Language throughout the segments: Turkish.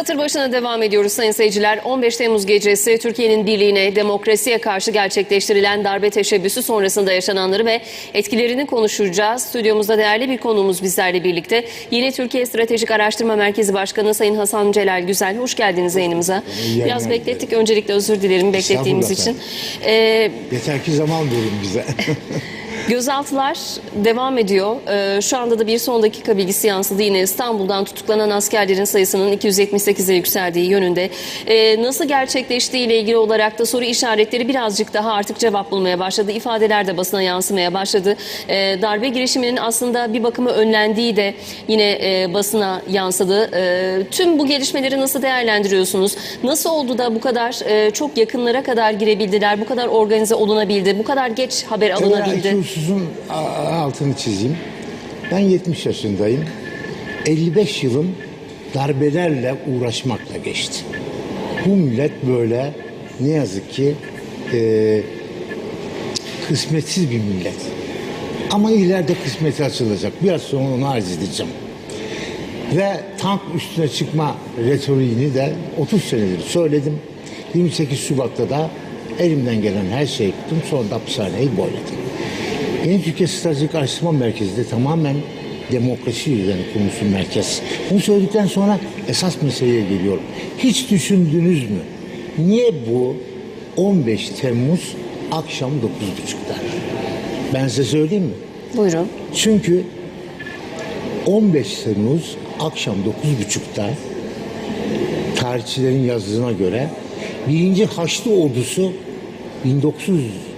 Satır başına devam ediyoruz sayın seyirciler. 15 Temmuz gecesi Türkiye'nin birliğine, demokrasiye karşı gerçekleştirilen darbe teşebbüsü sonrasında yaşananları ve etkilerini konuşacağız. Stüdyomuzda değerli bir konuğumuz bizlerle birlikte. Yeni Türkiye Stratejik Araştırma Merkezi Başkanı Sayın Hasan Celal Güzel. Hoş geldiniz yayınımıza. İyi Biraz beklettik. Öncelikle özür dilerim beklettiğimiz için. Ee, Yeter ki zaman verin bize. Gözaltılar devam ediyor. Ee, şu anda da bir son dakika bilgisi yansıdı. Yine İstanbul'dan tutuklanan askerlerin sayısının 278'e yükseldiği yönünde. Ee, nasıl gerçekleştiği ile ilgili olarak da soru işaretleri birazcık daha artık cevap bulmaya başladı. İfadeler de basına yansımaya başladı. Ee, darbe girişiminin aslında bir bakıma önlendiği de yine e, basına yansıdı. Tüm bu gelişmeleri nasıl değerlendiriyorsunuz? Nasıl oldu da bu kadar e, çok yakınlara kadar girebildiler, bu kadar organize olunabildi, bu kadar geç haber alınabildi? Evvela iki hususun a- altını çizeyim. Ben 70 yaşındayım. 55 yılım darbelerle uğraşmakla geçti. Bu millet böyle ne yazık ki e, kısmetsiz bir millet. Ama ileride kısmeti açılacak. Biraz sonra onu arz edeceğim. Ve tank üstüne çıkma retoriğini de 30 senedir söyledim. 28 Şubat'ta da elimden gelen her şeyi yaptım. Sonra da hapishaneyi boyladım. Yeni Türkiye Stratejik Araştırma Merkezi de tamamen demokrasi üzerine kurulmuş bir merkez. Bunu söyledikten sonra esas meseleye geliyorum. Hiç düşündünüz mü? Niye bu 15 Temmuz akşam 9.30'da? Ben size söyleyeyim mi? Buyurun. Çünkü 15 Temmuz akşam 9.30'da tarihçilerin yazdığına göre birinci Haçlı ordusu 1900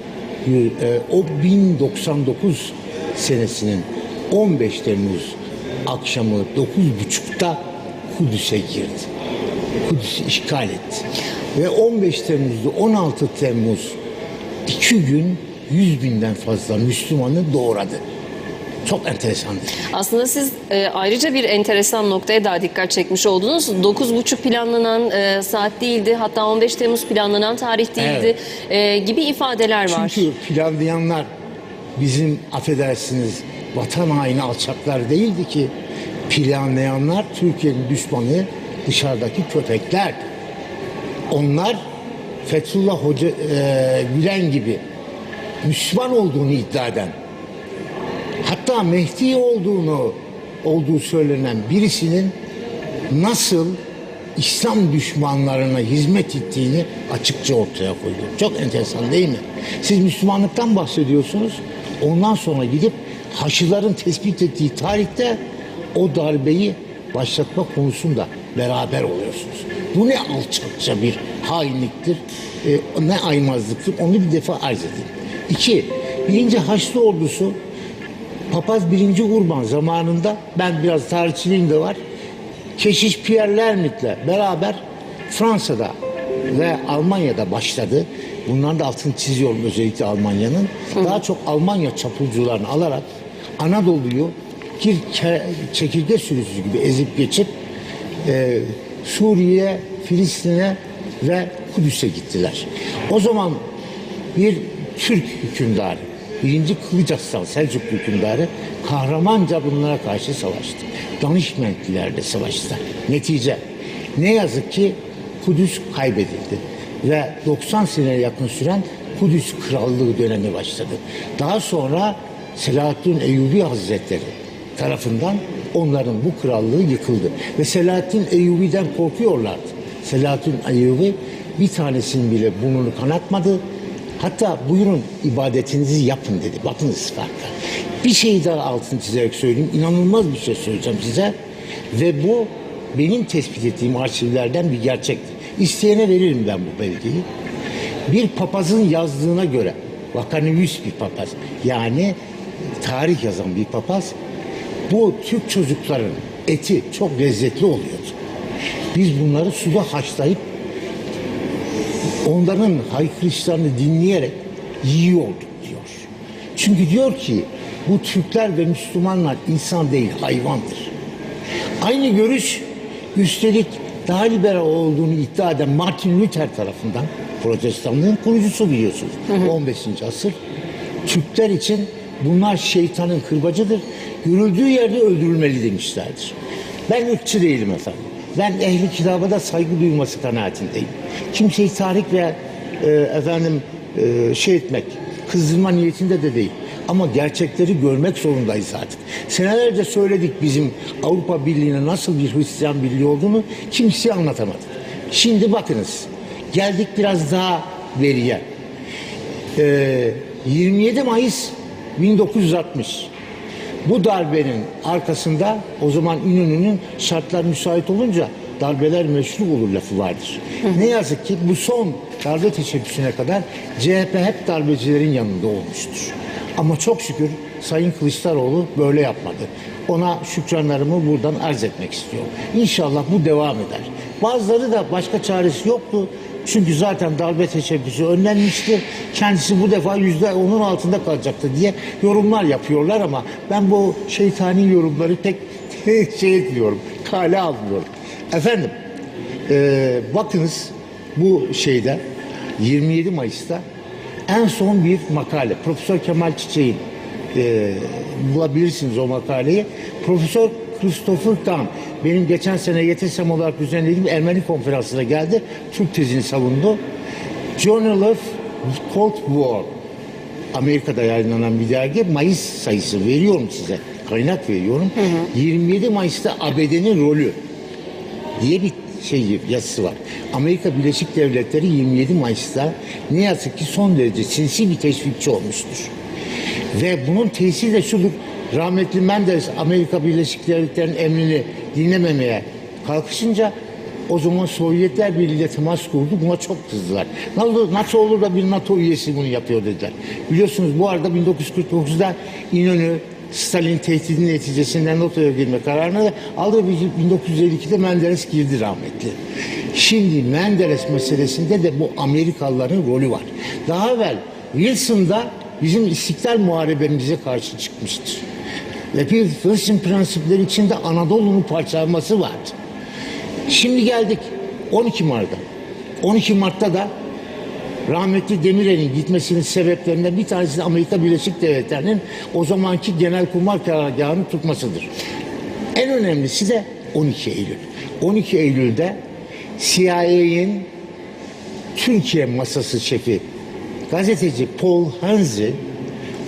e, o 1099 senesinin 15 Temmuz akşamı 9.30'da Kudüs'e girdi. Kudüs'ü işgal etti. Ve 15 Temmuz'da 16 Temmuz iki gün 100 binden fazla Müslümanı doğradı. Çok enteresandı. Aslında siz e, ayrıca bir enteresan noktaya daha dikkat çekmiş oldunuz. 9.30 planlanan e, saat değildi. Hatta 15 Temmuz planlanan tarih değildi e, gibi ifadeler var. Çünkü planlayanlar bizim affedersiniz vatan haini alçaklar değildi ki. Planlayanlar Türkiye'nin düşmanı dışarıdaki köpekler. Onlar Fethullah Hoca e, Gülen gibi Müslüman olduğunu iddia eden hatta Mehdi olduğunu olduğu söylenen birisinin nasıl İslam düşmanlarına hizmet ettiğini açıkça ortaya koyuyor. Çok enteresan değil mi? Siz Müslümanlıktan bahsediyorsunuz. Ondan sonra gidip Haçlıların tespit ettiği tarihte o darbeyi başlatma konusunda beraber oluyorsunuz. Bu ne alçakça bir hainliktir, e, ne aymazlıktır onu bir defa arz edeyim. İki, birinci Haçlı ordusu Papaz 1. Urban zamanında ben biraz tarihçiliğim de var. Keşiş Pierre Lermit'le beraber Fransa'da ve Almanya'da başladı. Bunların da altını çiziyorum özellikle Almanya'nın. Daha çok Almanya çapulcularını alarak Anadolu'yu bir çekirge sürüsü gibi ezip geçip e, Suriye, Filistin'e ve Kudüs'e gittiler. O zaman bir Türk hükümdarı, birinci Kılıç Aslan Selçuklu hükümdarı kahramanca bunlara karşı savaştı. Danışmentlilerle savaştı. Netice ne yazık ki Kudüs kaybedildi ve 90 seneye yakın süren Kudüs Krallığı dönemi başladı. Daha sonra Selahaddin Eyyubi Hazretleri tarafından onların bu krallığı yıkıldı. Ve Selahaddin Eyyubi'den korkuyorlardı. Selahaddin Eyyubi bir tanesinin bile burnunu kanatmadı. Hatta buyurun ibadetinizi yapın dedi. Bakınız farkı. Bir şey daha altını çizerek söyleyeyim. İnanılmaz bir şey söyleyeceğim size. Ve bu benim tespit ettiğim arşivlerden bir gerçektir. İsteyene veririm ben bu belgeyi. Bir papazın yazdığına göre, vakanüvüs bir papaz, yani tarih yazan bir papaz, bu Türk çocukların eti çok lezzetli oluyordu. Biz bunları suda haşlayıp onların haykırışlarını dinleyerek yiyorduk diyor. Çünkü diyor ki bu Türkler ve Müslümanlar insan değil hayvandır. Aynı görüş üstelik daha liberal olduğunu iddia eden Martin Luther tarafından protestanlığın kurucusu biliyorsunuz. 15. asır. Türkler için bunlar şeytanın kırbacıdır. Görüldüğü yerde öldürülmeli demişlerdir. Ben ırkçı değilim efendim. Ben ehli kitaba da saygı duyulması kanaatindeyim. Kimseyi tahrik ve e, efendim e, şey etmek, kızdırma niyetinde de değil. Ama gerçekleri görmek zorundayız artık. Senelerce söyledik bizim Avrupa Birliği'ne nasıl bir Hristiyan birliği olduğunu kimseye anlatamadık. Şimdi bakınız geldik biraz daha veriye. Ee, 27 Mayıs 1960 bu darbenin arkasında o zaman İnönü'nün şartlar müsait olunca darbeler meşru olur lafı vardır. Ne yazık ki bu son darbe teşebbüsüne kadar CHP hep darbecilerin yanında olmuştur. Ama çok şükür Sayın Kılıçdaroğlu böyle yapmadı. Ona şükranlarımı buradan arz etmek istiyorum. İnşallah bu devam eder. Bazıları da başka çaresi yoktu. Çünkü zaten darbe teşebbüsü önlenmişti. Kendisi bu defa yüzde onun altında kalacaktı diye yorumlar yapıyorlar ama ben bu şeytani yorumları pek şey etmiyorum. Kale almıyorum. Efendim e, bakınız bu şeyde 27 Mayıs'ta en son bir makale. Profesör Kemal Çiçek'in e, bulabilirsiniz o makaleyi. Profesör Christopher Tam benim geçen sene YTSM olarak düzenlediğim Ermeni konferansına geldi. Türk tezini savundu. Journal of Cold War Amerika'da yayınlanan bir dergi Mayıs sayısı veriyorum size. Kaynak veriyorum. 27 Mayıs'ta ABD'nin rolü diye bir şey yazısı var. Amerika Birleşik Devletleri 27 Mayıs'ta ne yazık ki son derece sinsi bir teşvikçi olmuştur. Ve bunun tesiri de şudur. Rahmetli Menderes Amerika Birleşik Devletleri'nin emrini dinlememeye kalkışınca o zaman Sovyetler Birliği ile temas kurdu. Buna çok kızdılar. Nasıl, nasıl olur da bir NATO üyesi bunu yapıyor dediler. Biliyorsunuz bu arada 1949'da İnönü Stalin tehdidinin neticesinde NATO'ya girme kararını da aldı. 1952'de Menderes girdi rahmetli. Şimdi Menderes meselesinde de bu Amerikalıların rolü var. Daha evvel Wilson'da bizim istiklal muharebemize karşı çıkmıştır. Ve bir Wilson prensipleri içinde Anadolu'nun parçalanması vardı. Şimdi geldik 12 Mart'ta. 12 Mart'ta da rahmetli Demirel'in gitmesinin sebeplerinden bir tanesi de Amerika Birleşik Devletleri'nin o zamanki Genelkurmay Karargahı'nı tutmasıdır. En önemlisi de 12 Eylül. 12 Eylül'de CIA'nin Türkiye masası şefi gazeteci Paul Hanzi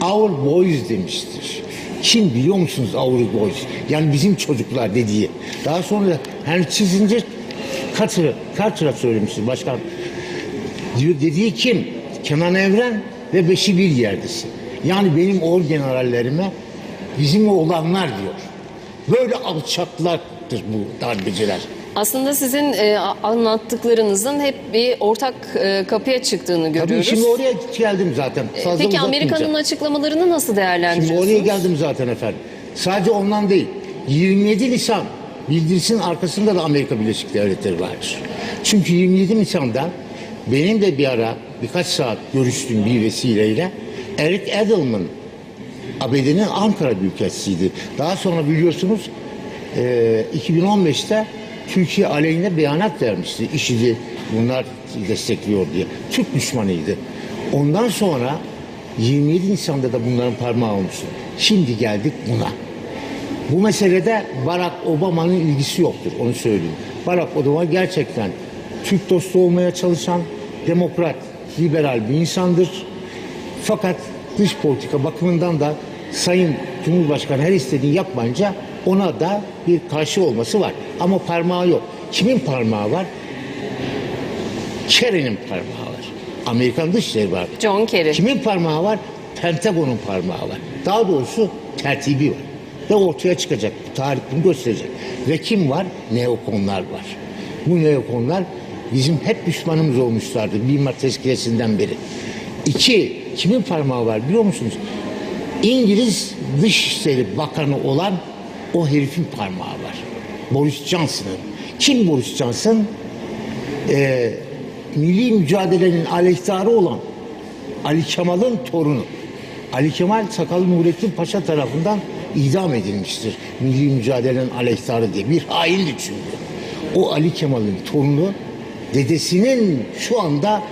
Our Boys demiştir. Kim biliyor musunuz Our Boys? Yani bizim çocuklar dediği. Daha sonra Henry Kissinger Carter'a Carter'a söylemiştir başkan. Diyor, dediği kim? Kenan Evren ve Beşi bir yerdesin. Yani benim orgenerallerime bizim olanlar diyor. Böyle alçaklaktır bu darbeciler. Aslında sizin e, anlattıklarınızın hep bir ortak e, kapıya çıktığını Tabii görüyoruz. şimdi oraya geldim zaten. Fazla Peki. Amerika'nın açıklamalarını nasıl Şimdi değerlendiriyorsunuz? oraya geldim zaten efendim. Sadece ondan değil. 27 Nisan bildirisinin arkasında da Amerika Birleşik Devletleri vardır. Çünkü 27 Nisan'da benim de bir ara birkaç saat görüştüğüm bir vesileyle Eric Edelman ABD'nin Ankara Büyükelçisiydi. Daha sonra biliyorsunuz e, 2015'te Türkiye aleyhine beyanat vermişti. IŞİD'i bunlar destekliyor diye. Türk düşmanıydı. Ondan sonra 27 Nisan'da da bunların parmağı olmuştu. Şimdi geldik buna. Bu meselede Barack Obama'nın ilgisi yoktur onu söyleyeyim. Barack Obama gerçekten Türk dostu olmaya çalışan demokrat, liberal bir insandır. Fakat dış politika bakımından da Sayın Cumhurbaşkanı her istediğini yapmayınca ona da bir karşı olması var. Ama parmağı yok. Kimin parmağı var? Kerry'nin parmağı var. Amerikan Dışişleri var. John Kerry. Kimin parmağı var? Pentagon'un parmağı var. Daha doğrusu tertibi var. Ve ortaya çıkacak. Tarih bunu gösterecek. Ve kim var? Neokonlar var. Bu neokonlar bizim hep düşmanımız olmuşlardı. Bir Mart tezkiresinden beri. İki, kimin parmağı var biliyor musunuz? İngiliz Dışişleri Bakanı olan o herifin parmağı var. Boris Johnson'ın. Kim Boris Johnson? Ee, milli mücadelenin aleyhtarı olan Ali Kemal'in torunu. Ali Kemal Sakalı Nurettin Paşa tarafından idam edilmiştir. Milli mücadelenin aleyhtarı diye. Bir haindi çünkü. O Ali Kemal'in torunu dedesinin şu anda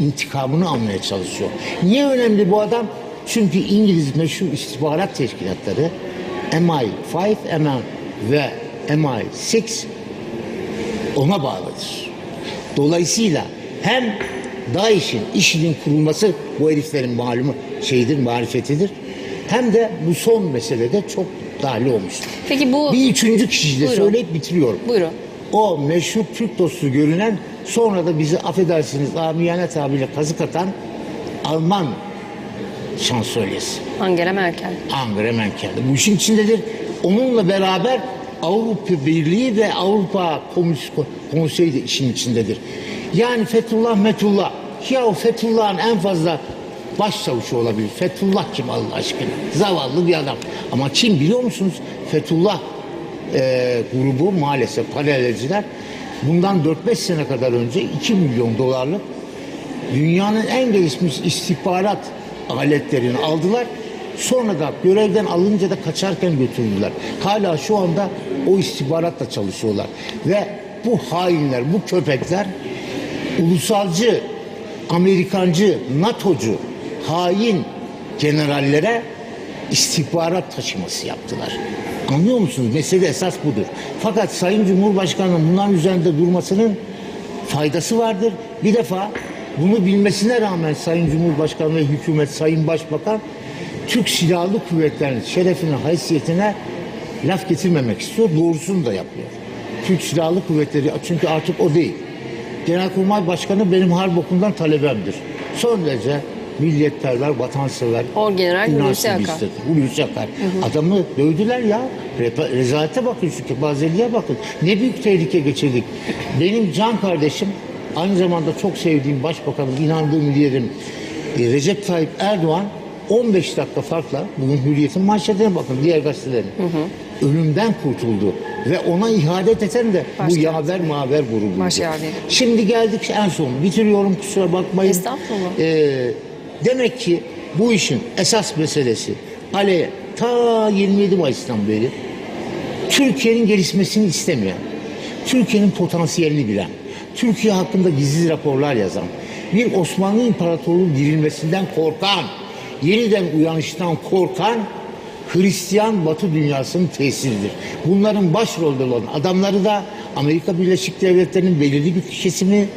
intikamını almaya çalışıyor. Niye önemli bu adam? Çünkü İngiliz meşhur istihbarat teşkilatları MI5 MI ve MI6 ona bağlıdır. Dolayısıyla hem DAEŞ'in işinin kurulması bu heriflerin malumu şeydir, marifetidir. Hem de bu son meselede çok dahil olmuştur. Peki bu Bir üçüncü kişiyi de Buyurun. söyleyip bitiriyorum. buyurun. O meşhur Türk dostu görünen sonra da bizi affedersiniz amiyane tabirle kazık atan Alman şansölyesi. Angela Merkel. Angela Merkel bu işin içindedir. Onunla beraber Avrupa Birliği ve Avrupa Konseyi de işin içindedir. Yani Fethullah Metullah. Ya o Fethullah'ın en fazla başçavuşu olabilir. Fethullah kim Allah aşkına? Zavallı bir adam. Ama kim biliyor musunuz? Fethullah e, grubu maalesef paralelciler bundan 4-5 sene kadar önce 2 milyon dolarlık dünyanın en gelişmiş istihbarat aletlerini aldılar. Sonra da görevden alınca da kaçarken götürdüler. Hala şu anda o istihbaratla çalışıyorlar. Ve bu hainler, bu köpekler ulusalcı, Amerikancı, NATO'cu hain generallere istihbarat taşıması yaptılar. Anlıyor musunuz? Mesele esas budur. Fakat Sayın Cumhurbaşkanı'nın bunların üzerinde durmasının faydası vardır. Bir defa bunu bilmesine rağmen Sayın Cumhurbaşkanı ve hükümet, Sayın Başbakan Türk Silahlı Kuvvetleri'nin şerefine, haysiyetine laf getirmemek istiyor. Doğrusunu da yapıyor. Türk Silahlı Kuvvetleri çünkü artık o değil. Genelkurmay Başkanı benim harp okulundan talebemdir. Son derece milliyetperver, vatansever. Orgeneral Hulusi Akar. Hulusi Akar. Adamı dövdüler ya. Repa- Rezalete bakın şu kepazeliğe bakın. Ne büyük tehlike geçirdik. Benim can kardeşim aynı zamanda çok sevdiğim başbakanım, inandığım liderim e, Recep Tayyip Erdoğan 15 dakika farkla bugün Hürriyet'in manşetine bakın diğer gazetelerin. Ölümden kurtuldu. Ve ona ihadet eden de bu Başka. yaver maver grubu. Başyaveri. Şimdi geldik en son. Bitiriyorum kusura bakmayın. Estağfurullah. Ee, demek ki bu işin esas meselesi Ale ta 27 Mayıs'tan beri Türkiye'nin gelişmesini istemeyen, Türkiye'nin potansiyelini bilen, Türkiye hakkında gizli raporlar yazan, bir Osmanlı İmparatorluğu dirilmesinden korkan, yeniden uyanıştan korkan Hristiyan Batı dünyasının tesiridir. Bunların başrolde olan adamları da Amerika Birleşik Devletleri'nin belirli bir kesimi,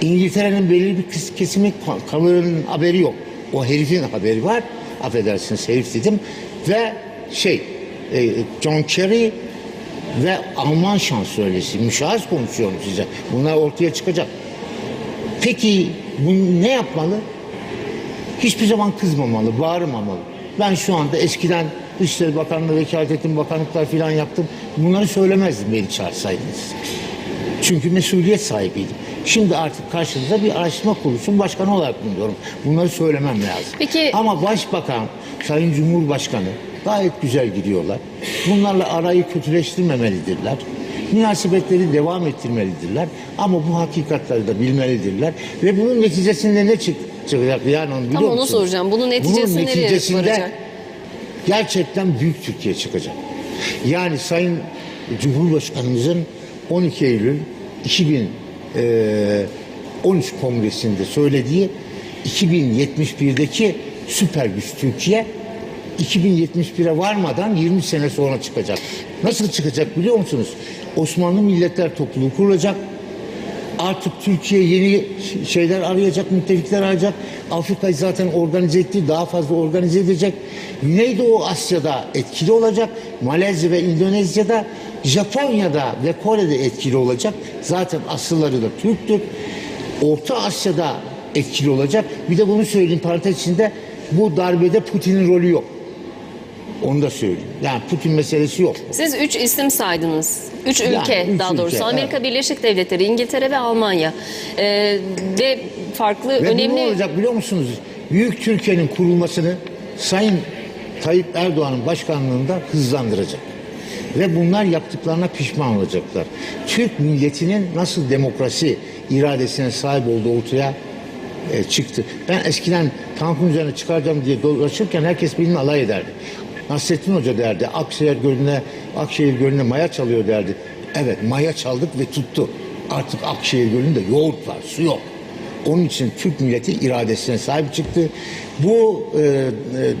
İngiltere'nin belirli bir kesimi, kamuoyunun haberi yok. O herifin haberi var. Affedersiniz herif dedim. Ve şey, e, John Kerry ve Alman şansölyesi. Müşahit konuşuyorum size. Bunlar ortaya çıkacak. Peki bu ne yapmalı? Hiçbir zaman kızmamalı, bağırmamalı. Ben şu anda eskiden Dışişleri Bakanlığı, Vekaletin Bakanlıklar falan yaptım. Bunları söylemezdim beni çağırsaydınız. Çünkü mesuliyet sahibiydim. Şimdi artık karşınızda bir araştırma kuruluşun başkanı olarak bulunuyorum. Bunları söylemem lazım. Peki- Ama Başbakan, Sayın Cumhurbaşkanı gayet güzel gidiyorlar. Bunlarla arayı kötüleştirmemelidirler. Münasebetleri devam ettirmelidirler. Ama bu hakikatleri de bilmelidirler. Ve bunun neticesinde ne çık çıkacak yani onu biliyor Tam onu musunuz? soracağım. Bunun neticesi nereye neticesinde varacak? gerçekten büyük Türkiye çıkacak. Yani Sayın Cumhurbaşkanımızın 12 Eylül 2013 kongresinde söylediği 2071'deki süper güç Türkiye 2071'e varmadan 20 sene sonra çıkacak. Nasıl çıkacak biliyor musunuz? Osmanlı Milletler Topluluğu kurulacak. Artık Türkiye yeni şeyler arayacak, müttefikler arayacak. Afrika'yı zaten organize etti, daha fazla organize edecek. Güneydoğu Asya'da etkili olacak. Malezya ve İndonezya'da, Japonya'da ve Kore'de etkili olacak. Zaten asılları da Türktür. Orta Asya'da etkili olacak. Bir de bunu söyleyeyim parantez içinde. Bu darbede Putin'in rolü yok. Onu da söyleyeyim. Yani Putin meselesi yok. Siz üç isim saydınız. Üç Yani ülke üç daha doğrusu. ülke, Amerika evet. Birleşik Devletleri, İngiltere ve Almanya. Ee, ve farklı Ve önemli... ne olacak biliyor musunuz? Büyük Türkiye'nin kurulmasını Sayın Tayyip Erdoğan'ın başkanlığında hızlandıracak. Ve bunlar yaptıklarına pişman olacaklar. Türk milletinin nasıl demokrasi iradesine sahip olduğu ortaya e, çıktı. Ben eskiden tankın üzerine çıkaracağım diye dolaşırken herkes benimle alay ederdi. Nasrettin Hoca derdi, Akşehir Gölü'ne, Akşehir Gölü'ne maya çalıyor derdi. Evet maya çaldık ve tuttu. Artık Akşehir Gölü'nde yoğurt var, su yok. Onun için Türk milleti iradesine sahip çıktı. Bu e, e,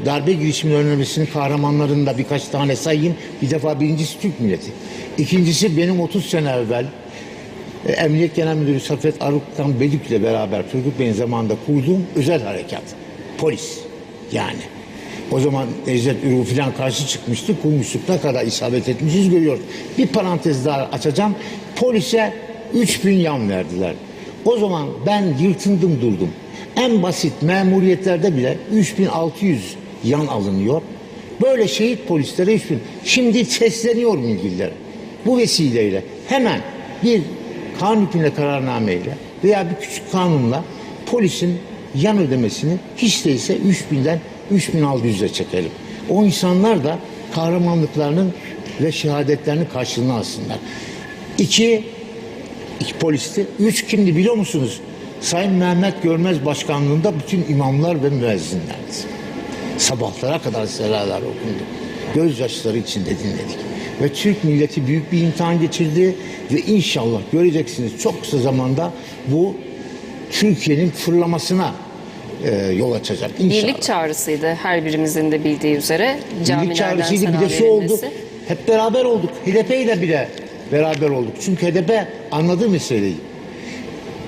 darbe girişiminin önlemesinin kahramanlarını da birkaç tane sayayım. Bir defa birincisi Türk milleti. İkincisi benim 30 sene evvel e, Emniyet Genel Müdürü Safet Aruk'tan Bedük'le beraber Turgut Bey'in zamanında kurduğum özel harekat. Polis yani. O zaman Necdet Ürü falan karşı çıkmıştı. Kurmuşluk ne kadar isabet etmişiz görüyoruz. Bir parantez daha açacağım. Polise 3000 yan verdiler. O zaman ben yırtındım durdum. En basit memuriyetlerde bile 3600 yan alınıyor. Böyle şehit polislere 3000. Şimdi sesleniyorum ilgililere. Bu vesileyle hemen bir kanun hükmüne kararnameyle veya bir küçük kanunla polisin yan ödemesini hiç değilse 3000'den 3600'e çekelim. O insanlar da kahramanlıklarının ve şehadetlerinin karşılığını alsınlar. İki, iki polisti. Üç kimdi biliyor musunuz? Sayın Mehmet Görmez Başkanlığında bütün imamlar ve müezzinlerdi. Sabahlara kadar selalar okundu. Gözyaşları içinde dinledik. Ve Türk milleti büyük bir imtihan geçirdi ve inşallah göreceksiniz çok kısa zamanda bu Türkiye'nin fırlamasına e, yol açacak inşallah. Birlik çağrısıydı her birimizin de bildiği üzere. Birlik çağrısıydı bir de şu oldu. Hep beraber olduk. HDP ile bile beraber olduk. Çünkü HDP anladı meseleyi.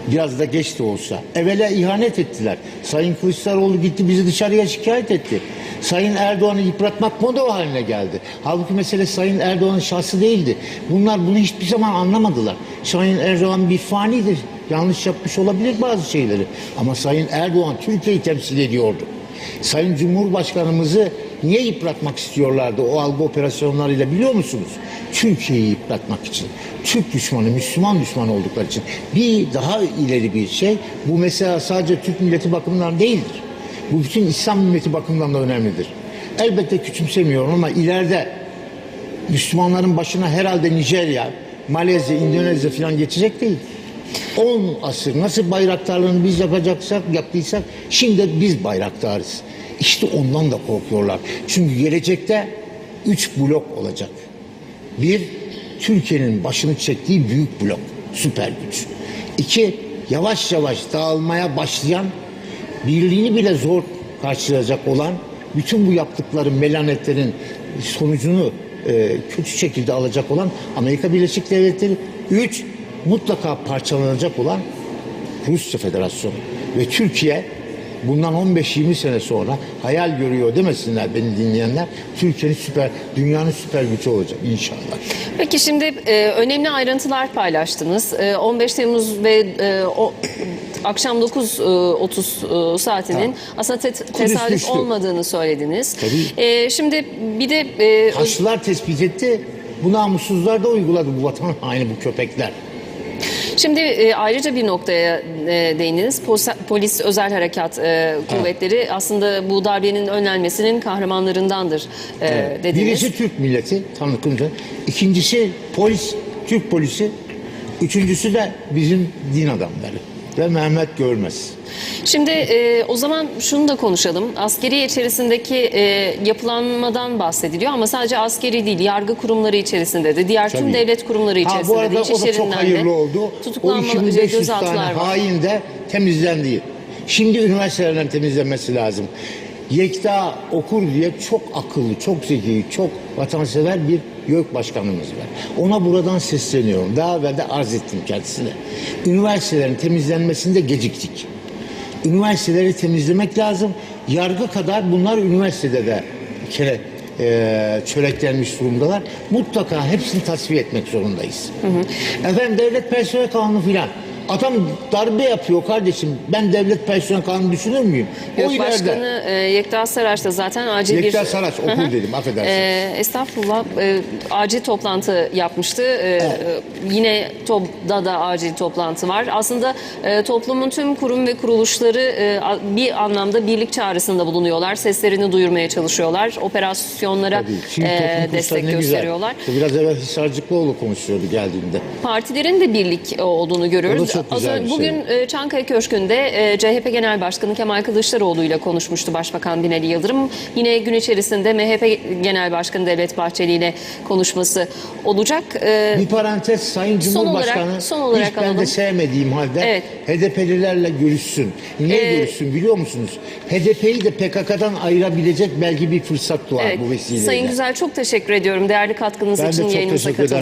Biraz da geç de olsa. Evvela ihanet ettiler. Sayın Kılıçdaroğlu gitti bizi dışarıya şikayet etti. Sayın Erdoğan'ı yıpratmak moda haline geldi. Halbuki mesele Sayın Erdoğan'ın şahsı değildi. Bunlar bunu hiçbir zaman anlamadılar. Sayın Erdoğan bir fanidir. Yanlış yapmış olabilir bazı şeyleri. Ama Sayın Erdoğan Türkiye'yi temsil ediyordu. Sayın Cumhurbaşkanımızı niye yıpratmak istiyorlardı o algı operasyonlarıyla biliyor musunuz? Türkiye'yi yıpratmak için. Türk düşmanı, Müslüman düşmanı oldukları için. Bir daha ileri bir şey. Bu mesela sadece Türk milleti bakımından değildir. Bu bütün İslam milleti bakımından da önemlidir. Elbette küçümsemiyorum ama ileride Müslümanların başına herhalde Nijerya, Malezya, Endonezya falan geçecek değil. 10 asır nasıl bayraktarlığını biz yapacaksak, yaptıysak şimdi biz bayraktarız. İşte ondan da korkuyorlar. Çünkü gelecekte 3 blok olacak. Bir, Türkiye'nin başını çektiği büyük blok, süper güç. İki, yavaş yavaş dağılmaya başlayan, birliğini bile zor karşılayacak olan, bütün bu yaptıkları melanetlerin sonucunu e, kötü şekilde alacak olan Amerika Birleşik Devletleri. Üç, mutlaka parçalanacak olan Rusya Federasyonu. Ve Türkiye bundan 15-20 sene sonra hayal görüyor demesinler beni dinleyenler. Türkiye'nin süper, dünyanın süper gücü olacak inşallah. Peki şimdi e, önemli ayrıntılar paylaştınız. E, 15 Temmuz ve e, o akşam 9.30 e, saatinin aslında te- tesadüf düştü. olmadığını söylediniz. Tabii. E, şimdi bir de e, Haçlılar tespit etti. Bu namussuzlar da uyguladı bu vatan haini bu köpekler. Şimdi e, ayrıca bir noktaya e, değindiniz. Pos- Polis özel harekat e, kuvvetleri aslında bu darbenin önlenmesinin kahramanlarındandır e, dediniz. Birisi Türk milleti tanıkınca. İkincisi polis, Türk polisi. Üçüncüsü de bizim din adamları. Ve Mehmet Görmez. Şimdi e, o zaman şunu da konuşalım. Askeri içerisindeki e, yapılanmadan bahsediliyor ama sadece askeri değil, yargı kurumları içerisinde de, diğer tüm Tabii. devlet kurumları Ha, içerisinde bu arada de, o da çok hayırlı oldu. O tutuklanma, 2500 tane gözaltılar var. hain de temizlendi. Şimdi üniversitelerden temizlenmesi lazım. Yekta okur diye çok akıllı, çok zeki, çok vatansever bir YÖK başkanımız var. Ona buradan sesleniyorum. Daha evvel de arz ettim kendisine. Üniversitelerin temizlenmesinde geciktik. Üniversiteleri temizlemek lazım. Yargı kadar bunlar üniversitede de kere e, çöreklenmiş durumdalar. Mutlaka hepsini tasfiye etmek zorundayız. Efendim devlet personel kanunu filan. Adam darbe yapıyor kardeşim. Ben devlet personel kanunu düşünür müyüm? YÖK Başkanı e, Yekta Saraç da zaten acil bir... Yekta Saraç, okul Hı hı. dedim, affedersiniz. E, estağfurullah. E, acil toplantı yapmıştı. E, e, Yine TOB'da da acil toplantı var. Aslında e, toplumun tüm kurum ve kuruluşları e, bir anlamda birlik çağrısında bulunuyorlar. Seslerini duyurmaya çalışıyorlar. Operasyonlara e, destek ne güzel. gösteriyorlar. Biraz evvel Hisarcıklıoğlu konuşuyordu geldiğinde. Partilerin de birlik e, olduğunu görüyoruz. Çok Az güzel önce- bir şey. Bugün e, Çankaya Köşkü'nde e, CHP Genel Başkanı Kemal Kılıçdaroğlu ile konuşmuştu Başbakan Binali Yıldırım. Yine gün içerisinde MHP Genel Başkanı Devlet Bahçeli ile konuşması olacak. E, Bir parantez Sayın Son olarak- Cumhurbaşkanı son olarak hiç ben alalım. de sevmediğim halde Evet. HDP'lilerle görüşsün. Niye Ee, görüşsün biliyor musunuz? HDP'yi de PKK'dan ayırabilecek belki bir fırsat doğar evet, bu vesileyle. Sayın Güzel çok teşekkür ediyorum değerli katkınız Ben için yayınımıza katıldığınız